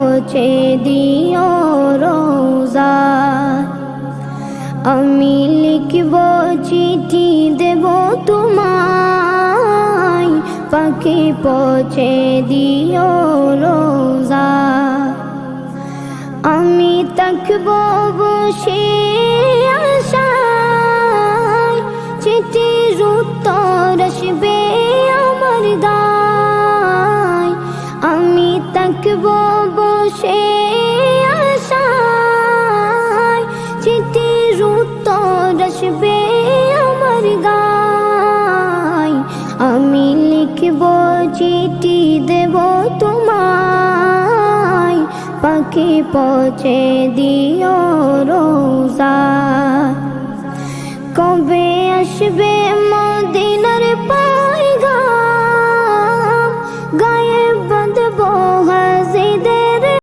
পৌঁছে দিও রোজা। আমি লিখব চিঠি, দেব তোমায়। পাখি পৌঁছে দিও রোজা। আমি তাকব বসে আশায়। চিঠির উত্তর আসবে আমার গায় আমি তাকব বসে আশায় চিঠির উত্তর আসবে আমার গায়। আমি লিখব চিঠি, দেব তোমায়। পাখি পৌঁছে দিও রোজা। কবে আসবে